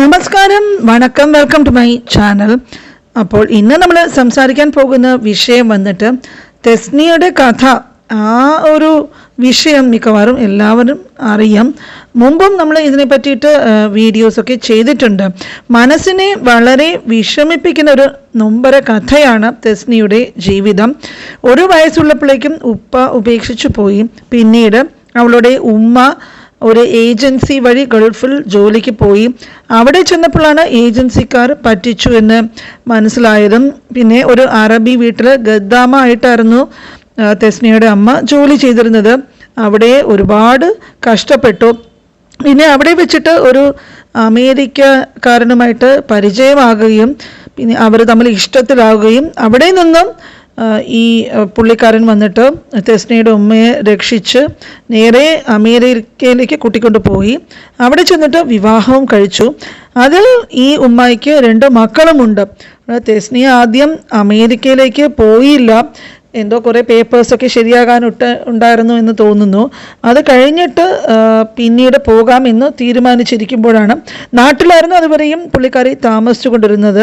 നമസ്കാരം വണക്കം welcome to my channel. അപ്പോൾ ഇന്ന് നമ്മൾ സംസാരിക്കാൻ പോകുന്ന വിഷയം വന്നിട്ട് തെസ്നിയുടെ കഥ. ആ ഒരു വിഷയം മിക്കവാറും എല്ലാവരും അറിയാം. മുമ്പും നമ്മൾ ഇതിനെ പറ്റിയിട്ട് വീഡിയോസൊക്കെ ചെയ്തിട്ടുണ്ട്. മനസ്സിനെ വളരെ വിഷമിപ്പിക്കുന്ന ഒരു നൊമ്പര കഥയാണ് തെസ്നിയുടെ ജീവിതം. ഒരു വയസ്സുള്ളപ്പോഴേക്കും ഉപ്പ ഉപേക്ഷിച്ചു പോയി. പിന്നീട് അവളുടെ ഉമ്മ ഒരു ഏജൻസി വഴി ഗൾഫിൽ ജോലിക്ക് പോയി. അവിടെ ചെന്നപ്പോഴാണ് ഏജൻസിക്കാർ പറ്റിച്ചു എന്ന് മനസ്സിലായതും. പിന്നെ ഒരു അറബി വീട്ടിൽ ഗദ്ദാമ ആയിട്ടായിരുന്നു തെസ്നിയുടെ അമ്മ ജോലി ചെയ്തിരുന്നത്. അവിടെ ഒരുപാട് കഷ്ടപ്പെട്ടു. പിന്നെ അവിടെ വെച്ചിട്ട് ഒരു അമേരിക്കക്കാരനുമായിട്ട് പരിചയമാകുകയും പിന്നെ അവർ തമ്മിൽ ഇഷ്ടത്തിലാവുകയും അവിടെ നിന്നും ഈ പുള്ളിക്കാരൻ വന്നിട്ട് തെസ്നയുടെ ഉമ്മയെ രക്ഷിച്ച് നേരെ അമേരിക്കയിലേക്ക് കൂട്ടിക്കൊണ്ട് പോയി. അവിടെ ചെന്നിട്ട് വിവാഹവും കഴിച്ചു. അതിൽ ഈ ഉമ്മായിക്ക് രണ്ട് മക്കളുമുണ്ട്. തെസ്നി ആദ്യം അമേരിക്കയിലേക്ക് പോയില്ല. എന്തോ കുറേ പേപ്പേഴ്സൊക്കെ ശരിയാകാനിട്ട് ഉണ്ടായിരുന്നു എന്ന് തോന്നുന്നു. അത് കഴിഞ്ഞിട്ട് പിന്നീട് പോകാമെന്ന് തീരുമാനിച്ചിരിക്കുമ്പോഴാണ് നാട്ടിലായിരുന്നു അതുവരെയും പുള്ളിക്കാരി താമസിച്ചു കൊണ്ടിരുന്നത്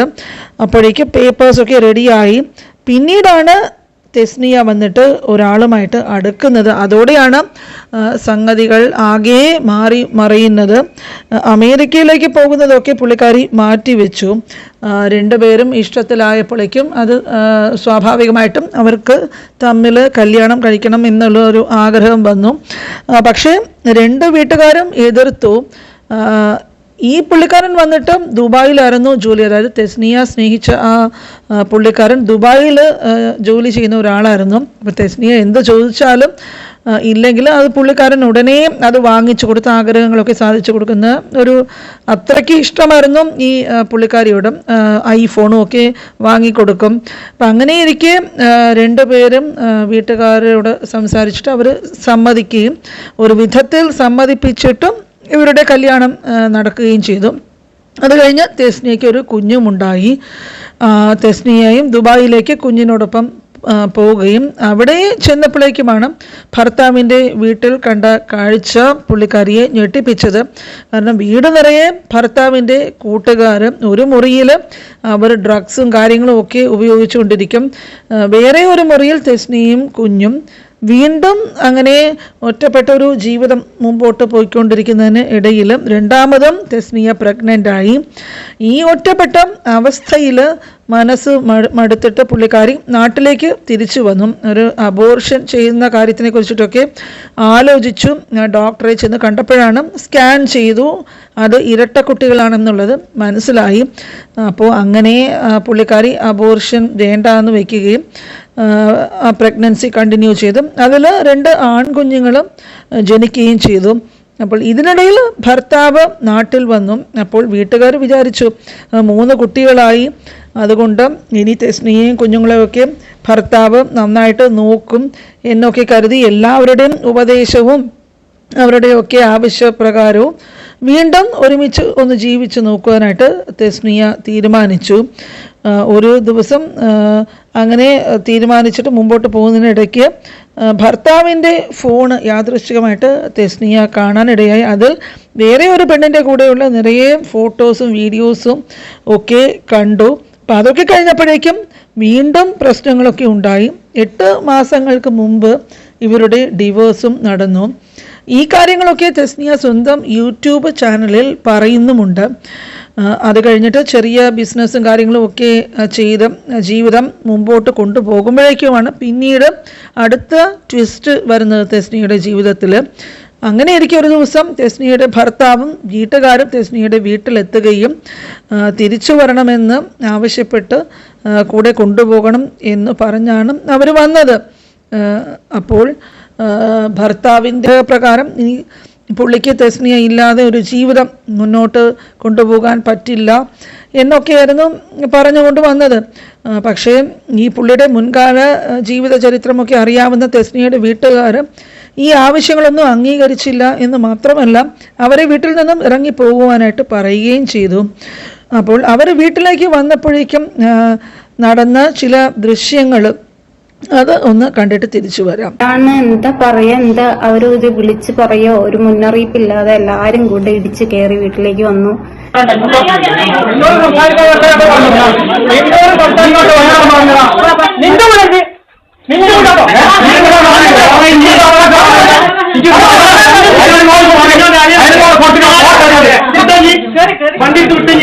അപ്പോഴേക്ക് പേപ്പേഴ്സൊക്കെ റെഡിയായി പിന്നീടാണ് തെസ്നിയ വന്നിട്ട് ഒരാളുമായിട്ട് അടുക്കുന്നത്. അതോടെയാണ് സംഗതികൾ ആകെ മാറി മറിയുന്നത്. അമേരിക്കയിലേക്ക് പോകുന്നതൊക്കെ പുള്ളിക്കാരി മാറ്റിവെച്ചു. രണ്ടുപേരും ഇഷ്ടത്തിലായപ്പോഴേക്കും അത് സ്വാഭാവികമായിട്ടും അവർക്ക് തമ്മിൽ കല്യാണം കഴിക്കണം എന്നുള്ള ഒരു ആഗ്രഹം വന്നു. പക്ഷേ രണ്ട് വീട്ടുകാരും എതിർത്തു. ഈ പുള്ളിക്കാരൻ വന്നിട്ട് ദുബായിലായിരുന്നു ജോലി. അതായത് തെസ്നിയ സ്നേഹിച്ച ആ പുള്ളിക്കാരൻ ദുബായിൽ ജോലി ചെയ്യുന്ന ഒരാളായിരുന്നു. അപ്പോൾ തെസ്നിയ എന്ത് ചോദിച്ചാലും ഇല്ലെങ്കിൽ അത് പുള്ളിക്കാരൻ ഉടനെ അത് വാങ്ങിച്ചു കൊടുത്ത ആഗ്രഹങ്ങളൊക്കെ സാധിച്ചു കൊടുക്കുന്ന ഒരു അത്രയ്ക്ക് ഇഷ്ടമായിരുന്നു ഈ പുള്ളിക്കാരിയോട്. ഐഫോണും ഒക്കെ വാങ്ങിക്കൊടുക്കും. അപ്പം അങ്ങനെ ഇരിക്കെ രണ്ടു രണ്ടുപേരും വീട്ടുകാരോട് സംസാരിച്ചിട്ട് അവർ സമ്മതിക്കുകയും ഒരു വിധത്തിൽ സമ്മതിപ്പിച്ചിട്ടും ഇവരുടെ കല്യാണം നടക്കുകയും ചെയ്തു. അത് കഴിഞ്ഞ് തെസ്നിയയ്ക്ക് ഒരു കുഞ്ഞുമുണ്ടായി. തെസ്നിയയും ദുബായിലേക്ക് കുഞ്ഞിനോടൊപ്പം പോവുകയും അവിടെ ചെന്നപ്പോഴേക്കുമാണ് ഭർത്താവിന്റെ വീട്ടിൽ കണ്ട കാഴ്ച പുള്ളിക്കാരിയെ ഞെട്ടിപ്പിച്ചത്. കാരണം വീട് നിറയെ ഭർത്താവിന്റെ കൂട്ടുകാർ ഒരു മുറിയിൽ അവർ ഡ്രഗ്സും കാര്യങ്ങളും ഒക്കെ ഉപയോഗിച്ചുകൊണ്ടിരിക്കും. വേറെ ഒരു മുറിയിൽ തെസ്നിയും കുഞ്ഞും വീണ്ടും അങ്ങനെ ഒറ്റപ്പെട്ട ഒരു ജീവിതം മുമ്പോട്ട് പോയിക്കൊണ്ടിരിക്കുന്നതിന് ഇടയിലും രണ്ടാമതും തെസ്മിയ പ്രഗ്നന്റ് ആയി. ഈ ഒറ്റപ്പെട്ട അവസ്ഥയിൽ മനസ്സ് മടു- മടുത്തിട്ട് പുള്ളിക്കാരി നാട്ടിലേക്ക് തിരിച്ചു വന്നു. ഒരു അബോർഷൻ ചെയ്യുന്ന കാര്യത്തിനെ കുറിച്ചിട്ടൊക്കെ ആലോചിച്ചു. ഡോക്ടറെ ചെന്ന് കണ്ടപ്പോഴാണ് സ്കാൻ ചെയ്തു. അത് ഇരട്ട കുട്ടികളാണെന്നുള്ളത് മനസ്സിലായി. അപ്പോൾ അങ്ങനെ പുള്ളിക്കാരി അബോർഷൻ വേണ്ട എന്ന് വെക്കുകയും ആ പ്രഗ്നൻസി കണ്ടിന്യൂ ചെയ്തു. അതിൽ രണ്ട് ആൺകുഞ്ഞുങ്ങളും ആ, ജനിക്കുകയും ചെയ്തു. അപ്പോൾ ഇതിനിടയിൽ ഭർത്താവ് നാട്ടിൽ വന്നു. അപ്പോൾ വീട്ടുകാർ വിചാരിച്ചു മൂന്ന് കുട്ടികളായി. അതുകൊണ്ട് ഇനി തെസ്നിയെയും കുഞ്ഞുങ്ങളെയൊക്കെ ഭർത്താവ് നന്നായിട്ട് നോക്കും എന്നൊക്കെ കരുതി എല്ലാവരുടെയും ഉപദേശവും അവരുടെയൊക്കെ ആവശ്യപ്രകാരവും വീണ്ടും ഒരുമിച്ച് ഒന്ന് ജീവിച്ച് നോക്കുവാനായിട്ട് തെസ്നിയ തീരുമാനിച്ചു. ആ, ഒരു ദിവസം അങ്ങനെ തീരുമാനിച്ചിട്ട് മുമ്പോട്ട് പോകുന്നതിനിടയ്ക്ക് ഭർത്താവിന്റെ ഫോണ് യാദൃശ്ചികമായിട്ട് തെസ്നിയ കാണാനിടയായി. അതിൽ വേറെ ഒരു പെണ്ണിന്റെ കൂടെയുള്ള നിറയെ ഫോട്ടോസും വീഡിയോസും ഒക്കെ കണ്ടു. അപ്പോൾ അതൊക്കെ കഴിഞ്ഞപ്പോഴേക്കും വീണ്ടും പ്രശ്നങ്ങളൊക്കെ ഉണ്ടായി. എട്ട് മാസങ്ങൾക്ക് മുമ്പ് ഇവരുടെ ഡിവോഴ്സും നടന്നു. ഈ കാര്യങ്ങളൊക്കെ തെസ്നിയ സ്വന്തം യൂട്യൂബ് ചാനലിൽ പറയുന്നുമുണ്ട്. അത് കഴിഞ്ഞിട്ട് ചെറിയ ബിസിനസ്സും കാര്യങ്ങളും ഒക്കെ ചെയ്ത് ജീവിതം മുമ്പോട്ട് കൊണ്ടുപോകുമ്പോഴേക്കുമാണ് പിന്നീട് അടുത്ത ട്വിസ്റ്റ് വരുന്നത് തെസ്നിയുടെ ജീവിതത്തിൽ അങ്ങനെ ഇരിക്കെ ഒരു ദിവസം തെസ്നിയുടെ ഭർത്താവും വീട്ടുകാരും തെസ്നിയുടെ വീട്ടിലെത്തുകയും തിരിച്ചു വരണമെന്ന് ആവശ്യപ്പെട്ട് കൂടെ കൊണ്ടുപോകണം എന്ന് പറഞ്ഞാണ് അവർ വന്നത്. അപ്പോൾ ഭർത്താവിന്റെ പ്രകാരം ഈ പുള്ളിക്ക് തെസ്നിയ ഇല്ലാതെ ഒരു ജീവിതം മുന്നോട്ട് കൊണ്ടുപോകാൻ പറ്റില്ല എന്നൊക്കെയായിരുന്നു പറഞ്ഞുകൊണ്ട് വന്നത്. പക്ഷേ ഈ പുള്ളിയുടെ മുൻകാല ജീവിത ചരിത്രമൊക്കെ അറിയാവുന്ന തെസ്നിയുടെ വീട്ടുകാർ ഈ ആവശ്യങ്ങളൊന്നും അംഗീകരിച്ചില്ല എന്ന് മാത്രമല്ല അവരെ വീട്ടിൽ നിന്നും ഇറങ്ങി പോകുവാനായിട്ട് പറയുകയും ചെയ്തു. അപ്പോൾ അവർ വീട്ടിലേക്ക് വന്നപ്പോഴേക്കും നടന്ന ചില ദൃശ്യങ്ങൾ അത് ഒന്ന് കണ്ടിട്ട് തിരിച്ചു വരാം. ആണ് എന്താ പറയാ എന്താ അവർ ഇത് വിളിച്ചു പറയോ? ഒരു മുന്നറിയിപ്പില്ലാതെ എല്ലാരും കൂടെ ഇടിച്ച് കയറി വീട്ടിലേക്ക് വന്നു. വണ്ടി തുട്ടി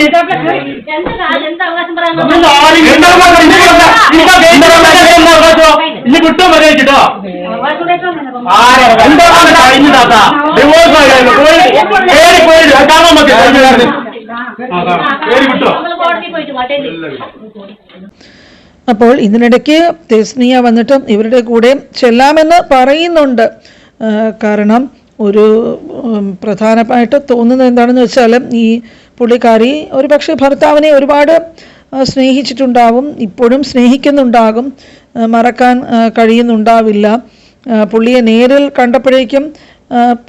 ഇനി കിട്ടും വരെ വെച്ചിട്ടോ എന്താണ് കഴിഞ്ഞതാ ഡിവോഴ്സ് ആയിരുന്നു പേര് പോയി. കാണാൻ നമുക്ക് പേര് കിട്ടോ. അപ്പോൾ ഇതിനിടയ്ക്ക് തെസ്നിയ വന്നിട്ട് ഇവരുടെ കൂടെ ചെല്ലാമെന്ന് പറയുന്നുണ്ട്. കാരണം ഒരു പ്രധാനമായിട്ട് തോന്നുന്നത് എന്താണെന്ന് വെച്ചാൽ ഈ പുള്ളിക്കാരി ഒരു പക്ഷേ ഭർത്താവിനെ ഒരുപാട് സ്നേഹിച്ചിട്ടുണ്ടാവും ഇപ്പോഴും സ്നേഹിക്കുന്നുണ്ടാകും. മറക്കാൻ കഴിയുന്നുണ്ടാവില്ല. പുള്ളിയെ നേരിൽ കണ്ടപ്പോഴേക്കും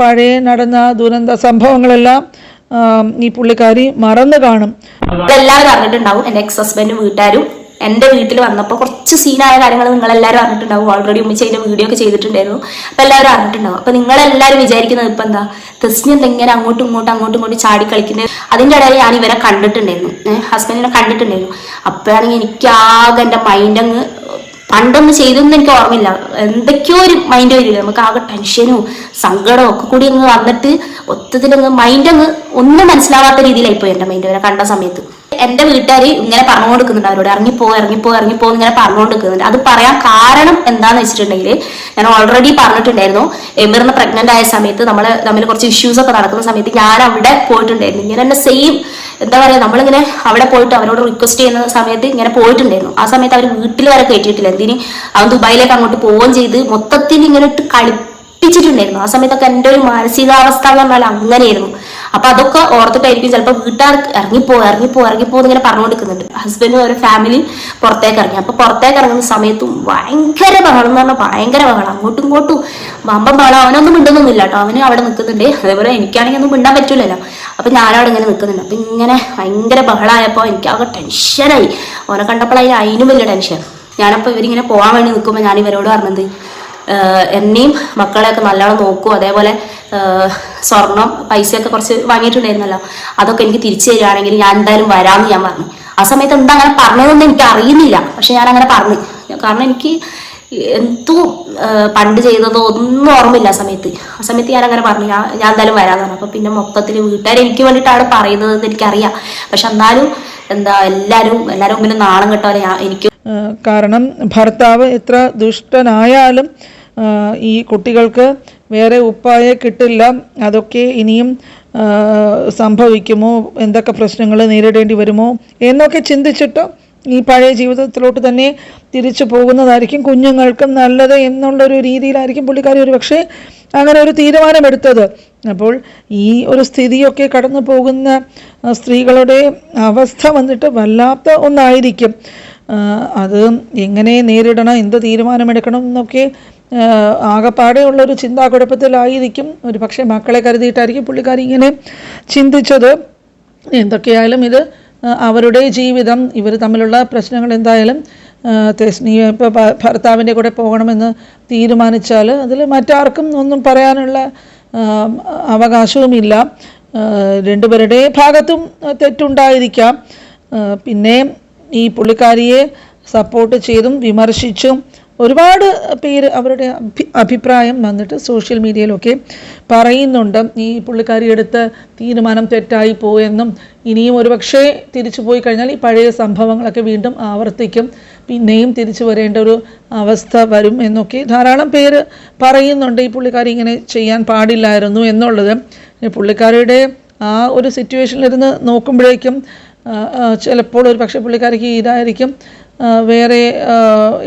പഴയ നടന്ന ദുരന്ത സംഭവങ്ങളെല്ലാം ഈ പുള്ളിക്കാരി മറന്നു കാണും. എല്ലാവരും അറിഞ്ഞിട്ടുണ്ടാവും എന്റെ എക്സ് ഹസ്ബൻഡും വീട്ടുകാരും എന്റെ വീട്ടിൽ വന്നപ്പോൾ കുറച്ച് സീനായ കാര്യങ്ങൾ നിങ്ങൾ നിങ്ങളെല്ലാവരും അറിഞ്ഞിട്ടുണ്ടാവും. ഓൾറെഡി ഉമ്മിച്ച് അതിന്റെ വീഡിയോ ഒക്കെ ചെയ്തിട്ടുണ്ടായിരുന്നു. അപ്പോൾ എല്ലാവരും അറിഞ്ഞിട്ടുണ്ടാവും. അപ്പോൾ നിങ്ങളെല്ലാവരും വിചാരിക്കുന്നത് ഇപ്പൊ എന്താ? തെസ്നി ഇങ്ങനെ അങ്ങോട്ടും ഇങ്ങോട്ടും അങ്ങോട്ടും ഇങ്ങോട്ട് ചാടി കളിക്കുന്നത്? അതിന്റെ ഇടയിൽ ഞാൻ ഇവരെ കണ്ടിട്ടുണ്ടായിരുന്നു. ഹസ്ബൻഡിനെ കണ്ടിട്ടുണ്ടായിരുന്നു. അപ്പോഴാണെങ്കിൽ എനിക്ക് ആകെ എന്റെ മൈൻഡ് അങ്ങ് പണ്ടൊന്നും ചെയ്തൊന്നും എനിക്ക് ഓർമ്മയില്ല. എന്തൊക്കെയോ ഒരു മൈൻഡ് വരില്ല നമുക്ക് ആകെ ടെൻഷനും സങ്കടവും ഒക്കെ കൂടി അങ്ങ് വന്നിട്ട് മൊത്തത്തിലങ്ങ് മൈൻഡ് അങ്ങ് ഒന്നും മനസ്സിലാവാത്ത രീതിയിലായി പോയി എന്റെ മൈൻഡ് വരെ കണ്ട സമയത്ത്. എന്റെ വീട്ടുകാർ ഇങ്ങനെ പറഞ്ഞുകൊടുക്കുന്നുണ്ട് അവരോട്. ഇറങ്ങിപ്പോ ഇറങ്ങിപ്പോ ഇറങ്ങിപ്പോ ഇങ്ങനെ പറഞ്ഞു നിൽക്കുന്നുണ്ട് അത് പറയാൻ കാരണം എന്താന്ന് വെച്ചിട്ടുണ്ടെങ്കിൽ ഞാൻ ഓൾറെഡി പറഞ്ഞിട്ടുണ്ടായിരുന്നു. എമിറിന് പ്രഗ്നന്റ് ആയ സമയത്ത് നമ്മൾ തമ്മിൽ കുറച്ച് ഇഷ്യൂസ് ഒക്കെ നടക്കുന്ന സമയത്ത് ഞാൻ അവിടെ പോയിട്ടുണ്ടായിരുന്നു. ഇങ്ങനെ തന്നെ സെയിം എന്താ പറയാ നമ്മളിങ്ങനെ അവിടെ പോയിട്ട് അവരോട് റിക്വസ്റ്റ് ചെയ്യുന്ന സമയത്ത് ഇങ്ങനെ പോയിട്ടുണ്ടായിരുന്നു. ആ സമയത്ത് അവർ വീട്ടിൽ വരെ കയറ്റിയിട്ടില്ല എന്തിന്? അവൻ ദുബായിലേക്ക് അങ്ങോട്ട് പോവുകയും ചെയ്ത് മൊത്തത്തിൽ ഇങ്ങനെ ഇട്ട് കളിപ്പിച്ചിട്ടുണ്ടായിരുന്നു. ആ സമയത്തൊക്കെ എന്റെ ഒരു മാനസികാവസ്ഥ എന്ന് പറഞ്ഞാൽ അങ്ങനെയായിരുന്നു. അപ്പൊ അതൊക്കെ ഓർത്തിട്ടായിരിക്കും ചിലപ്പോൾ വീട്ടുകാർ ഇറങ്ങിപ്പോ ഇറങ്ങിപ്പോ ഇറങ്ങിപ്പോ എന്നിങ്ങനെ പറഞ്ഞുകൊടുക്കുന്നുണ്ട് ഹസ്ബൻഡും ഒരു ഫാമിലി പുറത്തേക്ക് ഇറങ്ങി. അപ്പൊ പുറത്തേക്ക് ഇറങ്ങുന്ന സമയത്തും ഭയങ്കര ബഹളം എന്ന് പറഞ്ഞാൽ ഭയങ്കര ബഹളം. അങ്ങോട്ടും ഇങ്ങോട്ടും വമ്പം ബഹളം. അവനൊന്നും മിണ്ടുന്നൊന്നുമില്ല കേട്ടോ. അവന് അവിടെ നിൽക്കുന്നുണ്ട്. അതേപോലെ എനിക്കാണെങ്കിൽ ഒന്നും മിണ്ടാൻ പറ്റൂലല്ലോ. അപ്പൊ ഞാനവിടെ ഇങ്ങനെ നിൽക്കുന്നുണ്ട്. അപ്പൊ ഇങ്ങനെ ഭയങ്കര ബഹളമായപ്പോൾ എനിക്ക് ആകെ ടെൻഷനായി. അവനെ കണ്ടപ്പോഴായി അതിനും വലിയ ടെൻഷൻ. ഞാനപ്പോൾ ഇവരിങ്ങനെ പോകാൻ വേണ്ടി നിൽക്കുമ്പോൾ ഞാൻ ഇവരോട് പറഞ്ഞത് എന്നെയും മക്കളെയൊക്കെ നല്ലോണം നോക്കും. അതേപോലെ സ്വർണം പൈസയൊക്കെ കുറച്ച് വാങ്ങിയിട്ടുണ്ടായിരുന്നല്ലോ. അതൊക്കെ എനിക്ക് തിരിച്ചു തരികയാണെങ്കിൽ ഞാൻ എന്തായാലും വരാമെന്ന് ഞാൻ പറഞ്ഞു. ആ സമയത്ത് എന്താ അങ്ങനെ പറഞ്ഞതെന്ന് എനിക്ക് അറിയുന്നില്ല. പക്ഷെ ഞാൻ അങ്ങനെ പറഞ്ഞു. കാരണം എനിക്ക് എന്തോ പണ്ട് ചെയ്തതോ ഒന്നും ഓർമ്മയില്ല ആ സമയത്ത്. ആ സമയത്ത് ഞാൻ അങ്ങനെ പറഞ്ഞു. ഞാൻ ഞാൻ എന്തായാലും വരാമെന്ന് പറഞ്ഞു. അപ്പൊ പിന്നെ മൊത്തത്തിൽ വീട്ടുകാർ എനിക്ക് വേണ്ടിയിട്ടാണ് പറയുന്നതെന്ന് എനിക്കറിയാം. പക്ഷെ എന്നാലും എന്താ എല്ലാവരും എല്ലാവരും മുമ്പിൽ നാണം കെട്ടവരെ എനിക്ക് കാരണം ഭർത്താവ് എത്ര ദുഷ്ടനായാലും ഈ കുട്ടികൾക്ക് വേറെ ഉപ്പായ കിട്ടില്ല. അതൊക്കെ ഇനിയും സംഭവിക്കുമോ? എന്തൊക്കെ പ്രശ്നങ്ങൾ നേരിടേണ്ടി വരുമോ? എന്നൊക്കെ ചിന്തിച്ചിട്ട് ഈ പഴയ ജീവിതത്തിലോട്ട് തന്നെ തിരിച്ചു പോകുന്നതായിരിക്കും കുഞ്ഞുങ്ങൾക്കും നല്ലത് എന്നുള്ളൊരു രീതിയിലായിരിക്കും പുള്ളിക്കാരി ഒരു പക്ഷേ അങ്ങനെ ഒരു തീരുമാനമെടുത്തത്. അപ്പോൾ ഈ ഒരു സ്ഥിതിയൊക്കെ കടന്നു പോകുന്ന സ്ത്രീകളുടെ അവസ്ഥ വന്നിട്ട് വല്ലാത്ത ഒന്നായിരിക്കും. അത് എങ്ങനെ നേരിടണം എന്ത് തീരുമാനമെടുക്കണം എന്നൊക്കെ ആകപ്പാടെ ഉള്ളൊരു ചിന്താക്കുഴപ്പത്തിലായിരിക്കും ഒരു പക്ഷേ മക്കളെ കരുതിയിട്ടായിരിക്കും പുള്ളിക്കാരി ഇങ്ങനെ ചിന്തിച്ചത്. എന്തൊക്കെയായാലും ഇത് അവരുടെ ജീവിതം ഇവർ തമ്മിലുള്ള പ്രശ്നങ്ങൾ എന്തായാലും തെസ്നിയ ഇപ്പോൾ ഭർത്താവിന്റെ കൂടെ പോകണമെന്ന് തീരുമാനിച്ചാൽ അതിൽ മറ്റാർക്കും ഒന്നും പറയാനുള്ള അവകാശവുമില്ല. രണ്ടുപേരുടെ ഭാഗത്തും തെറ്റുണ്ടായിരിക്കാം. പിന്നെ ഈ പുള്ളിക്കാരിയെ സപ്പോർട്ട് ചെയ്തും വിമർശിച്ചും ഒരുപാട് പേര് അവരുടെ അഭി അഭിപ്രായം വന്നിട്ട് സോഷ്യൽ മീഡിയയിലൊക്കെ പറയുന്നുണ്ട്. ഈ പുള്ളിക്കാരി എടുത്ത തീരുമാനം തെറ്റായി പോയെന്നും ഇനിയും ഒരുപക്ഷെ തിരിച്ചു പോയി കഴിഞ്ഞാൽ ഈ പഴയ സംഭവങ്ങളൊക്കെ വീണ്ടും ആവർത്തിക്കും. പിന്നെയും തിരിച്ചു വരേണ്ട ഒരു അവസ്ഥ വരും എന്നൊക്കെ ധാരാളം പേര് പറയുന്നുണ്ട്. ഈ പുള്ളിക്കാരി ഇങ്ങനെ ചെയ്യാൻ പാടില്ലായിരുന്നു എന്നുള്ളത്. പുള്ളിക്കാരിയുടെ ആ ഒരു സിറ്റുവേഷനിലിരുന്ന് നോക്കുമ്പോഴേക്കും ചിലപ്പോൾ ഒരു പക്ഷേ പുള്ളിക്കാരിക്ക് ഇതായിരിക്കും. വേറെ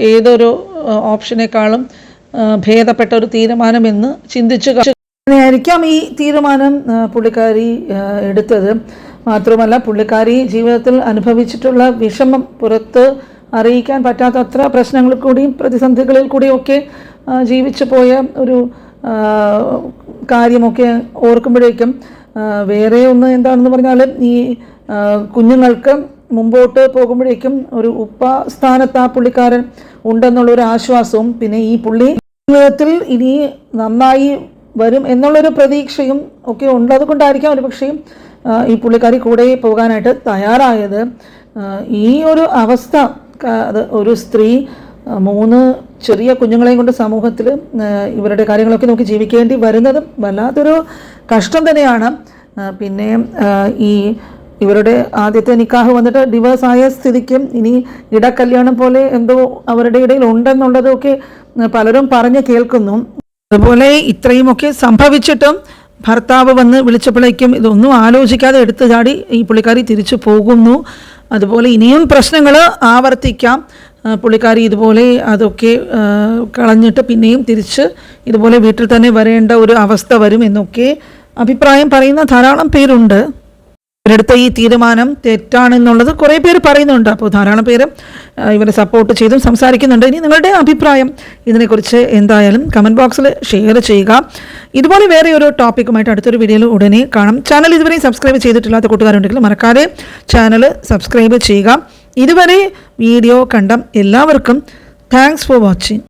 ഏതൊരു ഓപ്ഷനേക്കാളും ഭേദപ്പെട്ട ഒരു തീരുമാനമെന്ന് ചിന്തിച്ചു അങ്ങനെയായിരിക്കാം ഈ തീരുമാനം പുള്ളിക്കാരി എടുത്തത്. മാത്രമല്ല പുള്ളിക്കാരി ജീവിതത്തിൽ അനുഭവിച്ചിട്ടുള്ള വിഷമം പുറത്ത് അറിയിക്കാൻ പറ്റാത്തത്ര പ്രശ്നങ്ങളിൽ കൂടിയും പ്രതിസന്ധികളിൽ കൂടിയൊക്കെ ജീവിച്ചു പോയ ഒരു കാര്യമൊക്കെ ഓർക്കുമ്പോഴേക്കും വേറെ ഒന്ന് എന്താണെന്ന് പറഞ്ഞാൽ ഈ കുഞ്ഞുങ്ങൾക്ക് മുമ്പോട്ട് പോകുമ്പോഴേക്കും ഒരു ഉപ്പ സ്ഥാനത്ത് ആ പുള്ളിക്കാരൻ ഉണ്ടെന്നുള്ളൊരു ആശ്വാസവും പിന്നെ ഈ പുള്ളി ജീവിതത്തിൽ ഇനി നന്നായി വരും എന്നുള്ളൊരു പ്രതീക്ഷയും ഒക്കെ ഉണ്ട് കൊണ്ടായിരിക്കാം ഒരു പക്ഷേ ഈ പുള്ളിക്കാരി കൂടെ പോകാനായിട്ട് തയ്യാറായത്. ഈ ഒരു അവസ്ഥ അത് ഒരു സ്ത്രീ മൂന്ന് ചെറിയ കുഞ്ഞുങ്ങളെയും കൊണ്ട് സമൂഹത്തിൽ ഇവരുടെ കാര്യങ്ങളൊക്കെ നോക്കി ജീവിക്കേണ്ടി വരുന്നതും വല്ലാത്തൊരു കഷ്ടം തന്നെയാണ്. പിന്നെ ഈ ഇവരുടെ ആദ്യത്തെ നിക്കാഹ് വന്നിട്ട് ഡിവേഴ്സ് ആയ സ്ഥിതിക്കും ഇനി ഇടക്കല്യാണം പോലെ എന്തോ അവരുടെ ഇടയിൽ ഉണ്ടെന്നുള്ളതൊക്കെ പലരും പറഞ്ഞ് കേൾക്കുന്നു. അതുപോലെ ഇത്രയുമൊക്കെ സംഭവിച്ചിട്ടും ഭർത്താവ് വന്ന് വിളിച്ചപ്പോഴേക്കും ഇതൊന്നും ആലോചിക്കാതെ എടുത്തു ചാടി ഈ പുള്ളിക്കാരി തിരിച്ചു പോകുന്നു. അതുപോലെ ഇനിയും പ്രശ്നങ്ങൾ ആവർത്തിക്കാം. പുള്ളിക്കാരി ഇതുപോലെ അതൊക്കെ കളഞ്ഞിട്ട് പിന്നെയും തിരിച്ച് ഇതുപോലെ വീട്ടിൽ തന്നെ വരേണ്ട ഒരു അവസ്ഥ വരും എന്നൊക്കെ അഭിപ്രായം പറയുന്ന ധാരാളം പേരുണ്ട്. ഇവരെടുത്ത ഈ തീരുമാനം തെറ്റാണെന്നുള്ളത് കുറേ പേര് പറയുന്നുണ്ട്. അപ്പോൾ ധാരാളം പേര് ഇവരെ സപ്പോർട്ട് ചെയ്തും സംസാരിക്കുന്നുണ്ട്. ഇനി നിങ്ങളുടെ അഭിപ്രായം ഇതിനെക്കുറിച്ച് എന്തായാലും കമന്റ് ബോക്സിൽ ഷെയർ ചെയ്യുക. ഇതുപോലെ വേറെ ഒരു ടോപ്പിക്കുമായിട്ട് അടുത്തൊരു വീഡിയോയിൽ ഉടനെ കാണാം. ചാനൽ ഇതുവരെയും സബ്സ്ക്രൈബ് ചെയ്തിട്ടില്ലാത്ത കൂട്ടുകാരുണ്ടെങ്കിൽ മറക്കാതെ ചാനൽ സബ്സ്ക്രൈബ് ചെയ്യുക. ഇതുവരെ വീഡിയോ കണ്ട എല്ലാവർക്കും താങ്ക്സ് ഫോർ വാച്ചിങ്